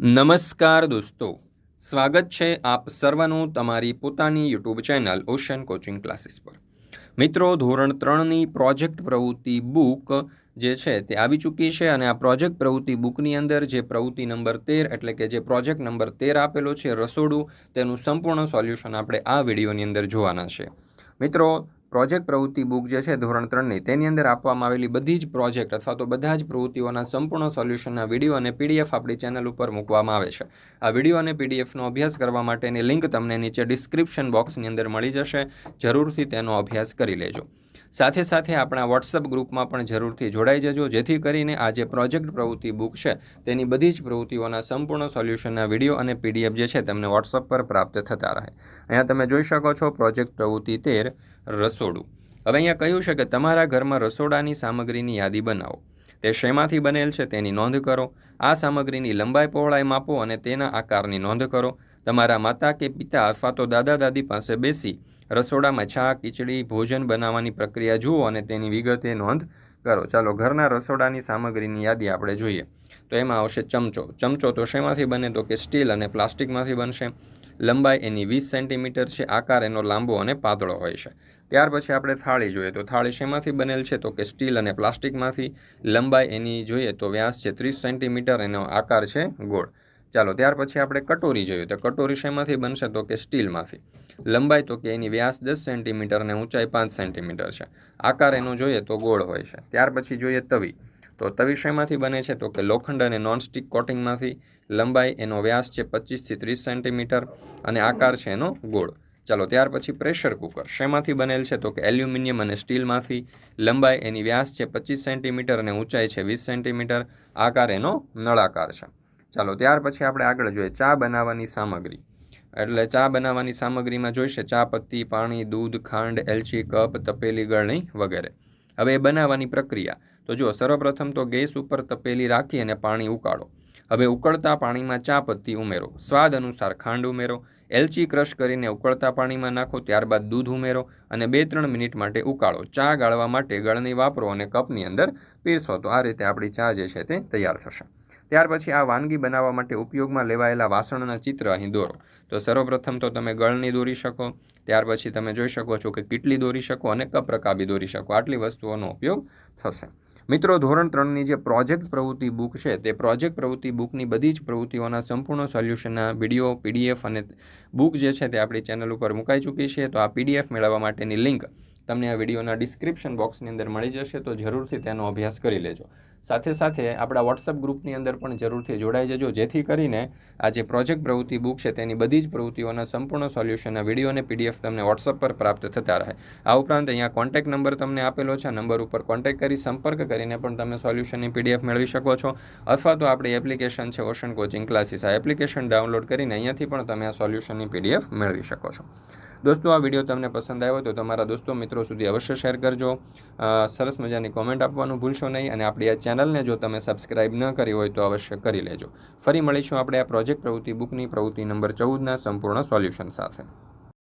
નમસ્કાર દોસ્તો. સ્વાગત છે આપ સર્વનું તમારી પોતાની YouTube channel ocean coaching classes પર. મિત્રો, ધોરણ ત્રણની પ્રોજેક્ટ પ્રવૃત્તિ બુક જે છે તે આવી ચૂકી છે અને આ પ્રોજેક્ટ પ્રવૃત્તિ બુકની અંદર જે પ્રવૃત્તિ નંબર તેર એટલે કે જે પ્રોજેક્ટ નંબર તેર આપેલો છે રસોડું, તેનું સંપૂર્ણ સોલ્યુશન આપણે આ વિડીયોની અંદર જોવાના છે. મિત્રો પ્રોજેક્ટ પ્રવૃત્તિ બુક જે છે ધોરણ ત્રણની, તેની અંદર આપવામાં આવેલી બધી જ પ્રોજેક્ટ અથવા તો બધા જ પ્રવૃત્તિઓના સંપૂર્ણ સોલ્યુશનના વીડિયો અને પીડીએફ આપણી ચેનલ ઉપર મૂકવામાં આવે છે. આ વીડિયો અને પીડીએફનો અભ્યાસ કરવા માટેની લિંક તમને નીચે ડિસ્ક્રિપ્શન બોક્સની અંદર મળી જશે. જરૂરથી તેનો અભ્યાસ કરી લેજો. સાથે સાથે આપણા વોટ્સઅપ ગ્રુપમાં પણ જરૂરથી જોડાઈ જજો. જેથી કરીને આ જે પ્રોજેક્ટ પ્રવૃત્તિ બુક છે, તેની બધી જ પ્રવૃત્તિઓના સંપૂર્ણ સોલ્યુશનના વીડિયો અને પીડીએફ જે છે, તમને વોટ્સઅપ પર પ્રાપ્ત થતા રહે. અહીંયા તમે જોઈ શકો છો પ્રોજેક્ટ પ્રવૃત્તિ તેર, રસોડું. હવે અહીંયા કહ્યું છે કે તમારા ઘરમાં રસોડાની સામગ્રીની યાદી બનાવો. તે શેમાંથી બનેલ છે તેની નોંધ કરો. આ સામગ્રીની લંબાઈ પહોળાઈ માપો અને તેના આકારની નોંધ કરો. તમારા માતા કે પિતા અથવા તો દાદા દાદી પાસે બેસી રસોડામાં છા ખીચડી ભોજન બનાવવાની પ્રક્રિયા જુઓ અને તેની વિગતે નોંધ કરો. ચાલો, ઘરના રસોડાની સામગ્રીની યાદી આપણે જોઈએ. તો એમાં આવશે ચમચો. ચમચો તો શેમાંથી બને તો કે સ્ટીલ અને પ્લાસ્ટિકમાંથી બનશે. લંબાઈ એની વીસ સેન્ટીમીટર છે, આકાર એનો લાંબો અને પાતળો હોય છે. ત્યાર પછી આપણે થાળી જોઈએ. તો થાળી શેમાંથી બનેલ છે? તો કે સ્ટીલ અને પ્લાસ્ટિકમાંથી. લંબાઈ એની જોઈએ તો વ્યાસ છે ત્રીસ સેન્ટીમીટર, એનો આકાર છે ગોળ. ચાલો, ત્યાર પછી આપણે કટોરી જોઈએ. તો કટોરી શેમાંથી બનશે? તો કે સ્ટીલમાંથી. લંબાઈ તો કે એની વ્યાસ દસ સેન્ટીમીટર અને ઊંચાઈ પાંચ સેન્ટીમીટર છે. આકાર એનો જોઈએ તો ગોળ હોય છે. ત્યાર પછી જોઈએ તવી. તો તવી શેમાંથી બને છે? તો કે લોખંડ અને નોનસ્ટિક કોટિંગમાંથી. લંબાઈ એનો વ્યાસ છે પચીસથી ત્રીસ સેન્ટીમીટર અને આકાર છે એનો ગોળ. ચાલો, ત્યાર પછી પ્રેશર કુકર. શેમાંથી બનેલ છે? તો કે એલ્યુમિનિયમ અને સ્ટીલમાંથી. લંબાઈ એની વ્યાસ છે પચીસ સેન્ટીમીટર અને ઊંચાઈ છે વીસ સેન્ટીમીટર. આકાર એનો નળાકાર છે. ચાલો, ત્યાર પછી આપણે આગળ જોઈએ ચા બનાવવાની સામગ્રી. એટલે ચા બનાવવાની સામગ્રીમાં જોઈશે ચા, પત્તી, પાણી, દૂધ, ખાંડ, એલચી, કપ, તપેલી ગળણી વગેરે. હવે એ બનાવવાની પ્રક્રિયા. તો જો સર્વપ્રથમ તો ગેસ ઉપર તપેલી રાખી અને પાણી ઉકાળો. હવે ઉકળતા પાણીમાં ચા, પત્તી ઉમેરો. સ્વાદ અનુસાર ખાંડ ઉમેરો. એલચી ક્રશ કરીને ઉકળતા પાણીમાં નાખો, ત્યારબાદ દૂધ ઉમેરો અને બે ત્રણ મિનિટ માટે ઉકાળો. ચા ગાળવા માટે ગળણી વાપરો અને કપની અંદર પીરસો તો આ રીતે આપણી ચા જે છે તે તૈયાર થશે. ત્યાર પછી આ વાનગી બનાવવા માટે ઉપયોગમાં લેવાયેલા વાસણના ચિત્ર અહીં દોરો. તો સર્વપ્રથમ તો તમે ગળણી દોરી શકો, ત્યાર પછી તમે જોઈ શકો છો કે કીટલી દોરી શકો અને કપ રકાબી દોરી શકો. આટલી વસ્તુઓનો ઉપયોગ થશે. મિત્રો, ધોરણ ત્રણની જે પ્રોજેક્ટ પ્રવૃત્તિ બુક છે, તે પ્રોજેક્ટ પ્રવૃત્તિ બુકની બધી જ પ્રવૃત્તિઓના સંપૂર્ણ સોલ્યુશનના વીડિયો, પીડીએફ અને બુક જે છે તે આપણી ચેનલ ઉપર મુકાઈ ચૂકી છે. તો આ પીડીએફ મેળવવા માટેની લિંક તમને આ વિડીયોના ડિસ્ક્રિપ્શન બોક્સની અંદર મળી જશે, તો જરૂરથી તેનો અભ્યાસ કરી લેજો. સાથે સાથે આપણા વોટ્સઅપ ગ્રુપની અંદર પણ જરૂરથી જોડાઈ જજો, જેથી કરીને આ જે પ્રોજેક્ટ પ્રવૃત્તિ બુક છે, તેની બધી જ પ્રવૃત્તિઓના સંપૂર્ણ સોલ્યુશનના વીડિયો અને પીડીએફ તમને વોટ્સઅપ પર પ્રાપ્ત થતા રહે. આ ઉપરાંત અહીંયા કોન્ટેક્ટ નંબર તમને આપેલો છે નંબર ઉપર કોન્ટેક્ટ કરી સંપર્ક કરીને પણ તમે સોલ્યુશનની પીડીએફ મેળવી શકો છો. અથવા તો આપણી એપ્લિકેશન છે ઓશન કોચિંગ ક્લાસીસ આ એપ્લિકેશન ડાઉનલોડ કરીને અહીંયાથી પણ તમે આ સોલ્યુશનની પીડીએફ મેળવી શકો છો. દોસ્તો, આ વીડિયો તમને પસંદ આવ્યો તો તમારા દોસ્તો, મિત્રો સુધી અવશ્ય શેર કરજો. સરસ મજાની કોમેન્ટ આપવાનું ભૂલશો નહીં અને આપણી આ ચેનલને જો તમે સબસ્ક્રાઇબ ન કરી હોય તો અવશ્ય કરી લેજો. ફરી મળીશું આપણે આ પ્રોજેક્ટ પ્રવૃત્તિ બુકની પ્રવૃત્તિ નંબર ચૌદના સંપૂર્ણ સોલ્યુશન સાથે.